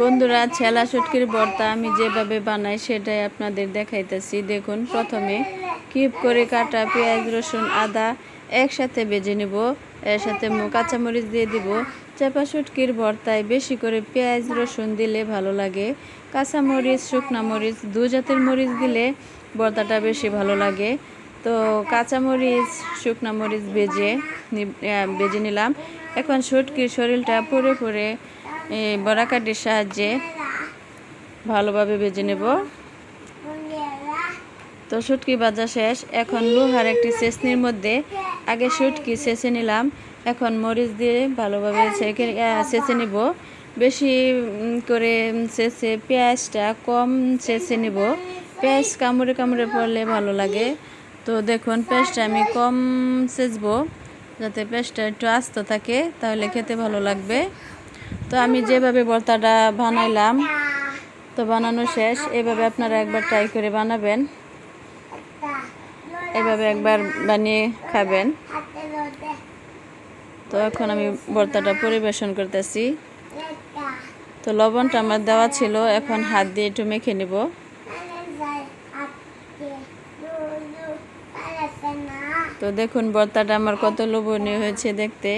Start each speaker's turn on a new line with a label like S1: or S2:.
S1: বন্ধুরা, ছেলা শুটকির ভর্তা আমি যেভাবে বানাই সেটাই আপনাদের দেখাইতেছি। দেখুন, প্রথমে কিপ করে কাটা পেঁয়াজ, রসুন, আদা একসাথে বেজে নেব। এর সাথে কাঁচামরিচ দিয়ে দিব। চাপা শুটকির ভর্তায় বেশি করে পেঁয়াজ, রসুন দিলে ভালো লাগে। কাঁচামরিচ, শুকনা মরিচ, দু জাতের মরিচ দিলে ভর্তাটা বেশি ভালো লাগে। তো কাঁচামরিচ, শুকনা মরিচ বেজে বেজে নিলাম। এখন শুটকির শরীরটা পরে পুরে এই বড়াকাটির সাহায্যে ভালোভাবে বেজে নেব। তো শুটকি ভাজা শেষ। এখন লোহার একটি চেসনির মধ্যে আগে শুটকি চেঁচে নিলাম। এখন মরিচ দিয়ে ভালোভাবে চেঁচে নিব। বেশি করে চেঁচে পেঁয়াজটা কম চেঁচে নিব। পেঁয়াজ কামড়ে কামড়ে পড়লে ভালো লাগে। তো দেখুন, পেঁয়াজটা আমি কম চেঁচবো যাতে পেঁয়াজটা একটু আস্ত থাকে, তাহলে খেতে ভালো লাগবে। তো আমি যেভাবে ভর্তাটা বানাইলাম, তো বানানো শেষ। এভাবে আপনারা একবার ট্রাই করে বানাবেন। এভাবে একবার বানিয়ে খাবেন। তো এখন আমি ভর্তাটা পরিবেশন করতেছি। তো লবণটা আমার দেওয়া ছিল, এখন হাত দিয়ে একটু মেখে নেব। তো দেখুন ভর্তাটা আমার কত লোভনীয় হয়েছে দেখতে।